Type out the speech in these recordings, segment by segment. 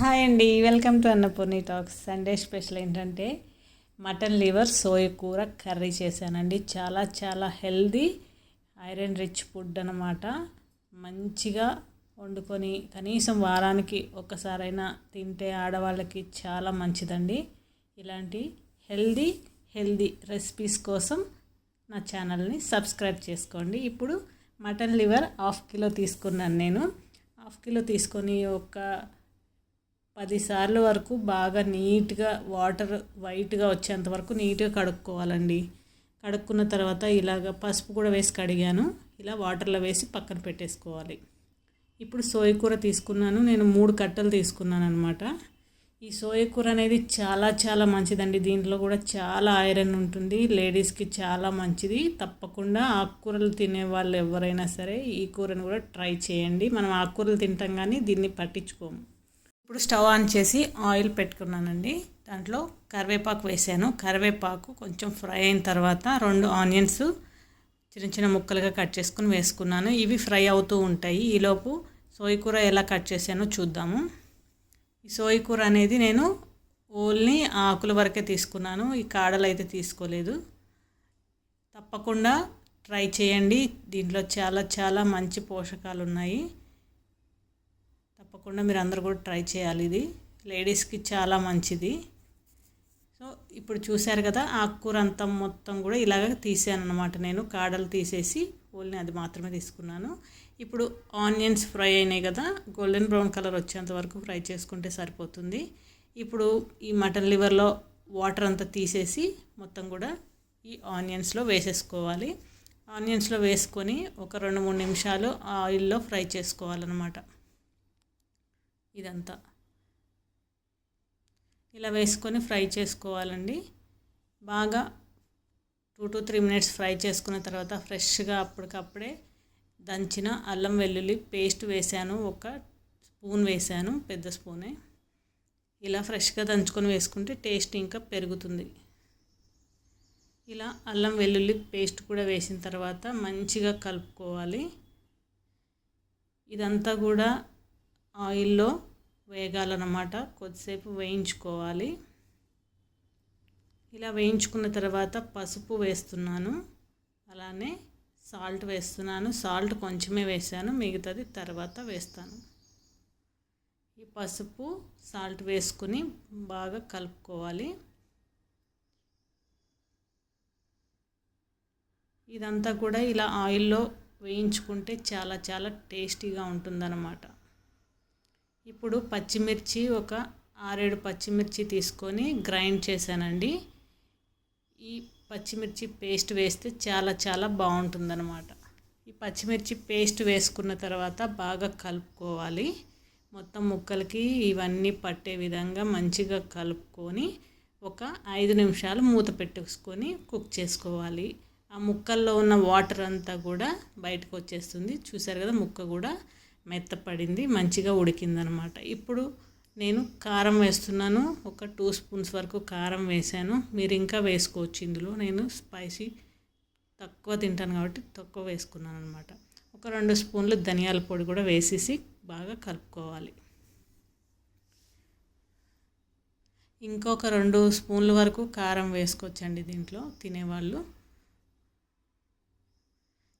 Hi అండి. Welcome to Annapurni talks Sunday special ఏంటంటే mutton liver సోయ కూర కర్రీ చేశానండి. చాలా చాలా హెల్దీ ఐరన్ రిచ్ ఫుడ్ అనమాట మంచిగా వండుకొని కనీసం వారానికి ఒక్కసారైనా తింటే ఆడవాళ్ళకి చాలా మంచిదండి. ఇలాంటి హెల్దీ హెల్దీ రెసిపీస్ కోసం నా ఛానల్ని సబ్స్క్రైబ్ చేసుకోండి. ఇప్పుడు మటన్ లివర్ హాఫ్ కిలో తీసుకున్నాను నేను. హాఫ్ కిలో తీసుకొని ఒక పదిసార్లు వరకు బాగా నీట్గా వాటర్ వైట్గా వచ్చేంత వరకు నీట్గా కడుక్కోవాలండి. కడుక్కున్న తర్వాత ఇలాగ పసుపు కూడా వేసి కడిగాను. ఇలా వాటర్లో వేసి పక్కన పెట్టేసుకోవాలి. ఇప్పుడు సోయకూర తీసుకున్నాను. నేను మూడు కట్టలు తీసుకున్నాను అనమాట ఈ సోయకూర అనేది చాలా చాలా మంచిదండి. దీంట్లో కూడా చాలా ఐరన్ ఉంటుంది. లేడీస్కి చాలా మంచిది. తప్పకుండా ఆకుకూరలు తినే వాళ్ళు ఎవరైనా సరే ఈ కూరను కూడా ట్రై చేయండి. మనం ఆకుకూరలు తింటాం కానీ దీన్ని పట్టించుకోము. ఇప్పుడు స్టవ్ ఆన్ చేసి ఆయిల్ పెట్టుకున్నానండి. దాంట్లో కరివేపాకు వేసాను. కరివేపాకు కొంచెం ఫ్రై అయిన తర్వాత రెండు ఆనియన్స్ చిన్న చిన్న ముక్కలుగా కట్ చేసుకుని వేసుకున్నాను. ఇవి ఫ్రై అవుతూ ఉంటాయి. ఈలోపు సోయి కూర ఎలా కట్ చేశానో చూద్దాము. ఈ సోయి కూర అనేది నేను ఓన్లీ ఆకుల వరకే తీసుకున్నాను. ఈ కాడలు అయితే తీసుకోలేదు. తప్పకుండా ట్రై చేయండి. దీంట్లో చాలా చాలా మంచి పోషకాలు ఉన్నాయి. తప్పకుండా మీరు అందరు కూడా ట్రై చేయాలి ఇది. లేడీస్కి చాలా మంచిది. సో ఇప్పుడు చూశారు కదా ఆకుకూర అంతా మొత్తం కూడా ఇలాగ తీసాను అనమాట నేను. కాడలు తీసేసి ఓన్లీ అది మాత్రమే తీసుకున్నాను. ఇప్పుడు ఆనియన్స్ ఫ్రై అయినాయి కదా గోల్డెన్ బ్రౌన్ కలర్ వచ్చేంత వరకు ఫ్రై చేసుకుంటే సరిపోతుంది. ఇప్పుడు ఈ మటన్ లివర్లో వాటర్ అంతా తీసేసి మొత్తం కూడా ఈ ఆనియన్స్లో వేసేసుకోవాలి. ఆనియన్స్లో వేసుకొని ఒక రెండు మూడు నిమిషాలు ఆయిల్లో ఫ్రై చేసుకోవాలన్నమాట. ఇదంతా. ఇలా వేసుకొని ఫ్రై చేసుకోవాలండి. బాగా two to three minutes fry చేసుకున్న తర్వాత ఫ్రెష్గా అప్పటికప్పుడే దంచిన అల్లం వెల్లుల్లి పేస్ట్ వేసాను. ఒక స్పూన్ వేసాను పెద్ద స్పూనే. ఇలా ఫ్రెష్గా దంచుకొని వేసుకుంటే టేస్ట్ ఇంకా పెరుగుతుంది. ఇలా అల్లం వెల్లుల్లి పేస్ట్ కూడా వేసిన తర్వాత మంచిగా కలుపుకోవాలి. ఇదంతా కూడా ఆయిల్లో వేగాలన్నమాట. కొద్దిసేపు వేయించుకోవాలి. ఇలా వేయించుకున్న తర్వాత పసుపు వేస్తున్నాను. అలానే సాల్ట్ వేస్తున్నాను. సాల్ట్ కొంచెమే వేసాను. మిగతాది తర్వాత వేస్తాను. ఈ పసుపు సాల్ట్ వేసుకుని బాగా కలుపుకోవాలి. ఇదంతా కూడా ఇలా ఆయిల్లో వేయించుకుంటే చాలా చాలా టేస్టీగా ఉంటుందన్నమాట. ఇప్పుడు పచ్చిమిర్చి ఒక ఆరేడు పచ్చిమిర్చి తీసుకొని గ్రైండ్ చేశానండి. ఈ పచ్చిమిర్చి పేస్ట్ వేస్తే చాలా చాలా బాగుంటుందన్నమాట. ఈ పచ్చిమిర్చి పేస్ట్ వేసుకున్న తర్వాత బాగా కలుపుకోవాలి. మొత్తం ముక్కలకి ఇవన్నీ పట్టే విధంగా మంచిగా కలుపుకొని ఒక ఐదు నిమిషాలు మూత పెట్టేసుకొని కుక్ చేసుకోవాలి. ఆ ముక్కల్లో ఉన్న వాటర్ అంతా కూడా బయటకు వచ్చేస్తుంది. చూసారు కదా ముక్క కూడా మెత్తపడింది మంచిగా ఉడికిందనమాట. ఇప్పుడు నేను కారం వేస్తున్నాను. ఒక టూ స్పూన్స్ వరకు కారం వేసాను మీరు ఇంకా వేసుకోవచ్చు ఇందులో. నేను స్పైసీ తక్కువ తింటాను కాబట్టి తక్కువ వేసుకున్నాను అనమాట ఒక రెండు స్పూన్లు ధనియాల పొడి కూడా వేసేసి బాగా కలుపుకోవాలి. ఇంకొక రెండు స్పూన్ల వరకు కారం వేసుకోవచ్చండి దీంట్లో తినేవాళ్ళు.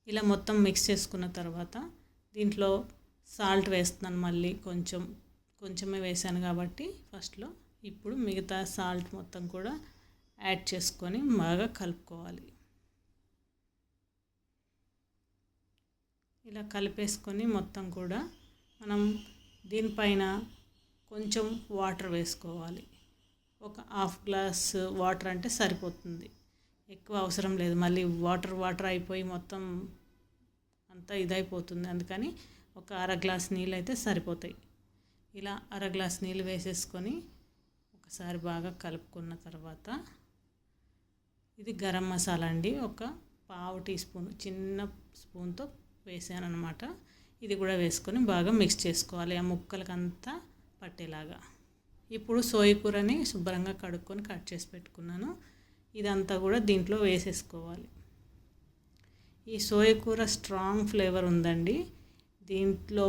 ఇలా మొత్తం మిక్స్ చేసుకున్న తర్వాత దీంట్లో సాల్ట్ వేస్తున్నాను మళ్ళీ కొంచెం కొంచెమే వేసాను కాబట్టి ఫస్ట్లో. ఇప్పుడు మిగతా సాల్ట్ మొత్తం కూడా యాడ్ చేసుకొని బాగా కలుపుకోవాలి. ఇలా కలిపేసుకొని మొత్తం కూడా మనం దీనిపైన కొంచెం వాటర్ వేసుకోవాలి. ఒక హాఫ్ గ్లాస్ వాటర్ అంటే సరిపోతుంది. ఎక్కువ అవసరం లేదు. మళ్ళీ వాటర్ వాటర్ అయిపోయి మొత్తం అంతా ఇదైపోతుంది. అందుకని ఒక అర గ్లాస్ నీళ్ళు అయితే సరిపోతాయి. ఇలా అర గ్లాస్ నీళ్ళు వేసేసుకొని ఒకసారి బాగా కలుపుకున్న తర్వాత ఇది గరం మసాలా అండి. ఒక పావు టీ స్పూన్ చిన్న స్పూన్తో వేసాను అనమాట ఇది కూడా వేసుకొని బాగా మిక్స్ చేసుకోవాలి ఆ ముక్కలకంతా పట్టేలాగా. ఇప్పుడు సోయి కూరని శుభ్రంగా కడుక్కొని కట్ చేసి పెట్టుకున్నాను. ఇదంతా కూడా దీంట్లో వేసేసుకోవాలి. ఈ సోయ కూర స్ట్రాంగ్ ఫ్లేవర్ ఉందండి. దీంట్లో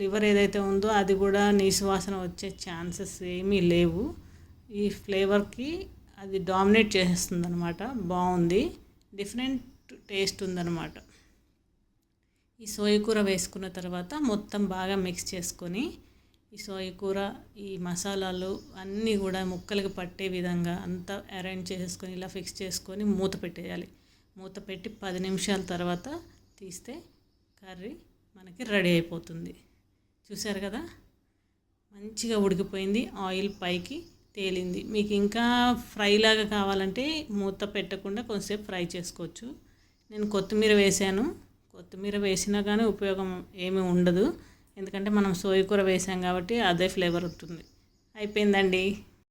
లివర్ ఏదైతే ఉందో అది కూడా నీసు వాసన వచ్చే ఛాన్సెస్ ఏమీ లేవు. ఈ ఫ్లేవర్కి అది డామినేట్ చేసేస్తుంది అనమాట బాగుంది. డిఫరెంట్ టేస్ట్ ఉందన్నమాట. ఈ సోయ కూర వేసుకున్న తర్వాత మొత్తం బాగా మిక్స్ చేసుకొని ఈ సోయ కూర ఈ మసాలాలు అన్నీ కూడా ముక్కలకి పట్టే విధంగా అంతా అరేంజ్ చేసుకొని ఇలా ఫిక్స్ చేసుకొని మూత పెట్టేయాలి. మూత పెట్టి పది నిమిషాల తర్వాత తీస్తే కర్రీ మనకి రెడీ అయిపోతుంది. చూసారు కదా? మంచిగా ఉడికిపోయింది ఆయిల్ పైకి తేలింది. మీకు ఇంకా ఫ్రై లాగా కావాలంటే మూత పెట్టకుండా కొంచెంసేపు ఫ్రై చేసుకోవచ్చు. నేను కొత్తిమీర వేసాను కొత్తిమీర వేసినా కానీ ఉపయోగం ఏమీ ఉండదు. ఎందుకంటే మనం సోయ కూర వేసాం కాబట్టి అదే ఫ్లేవర్ ఉంటుంది అయిపోయిందండి.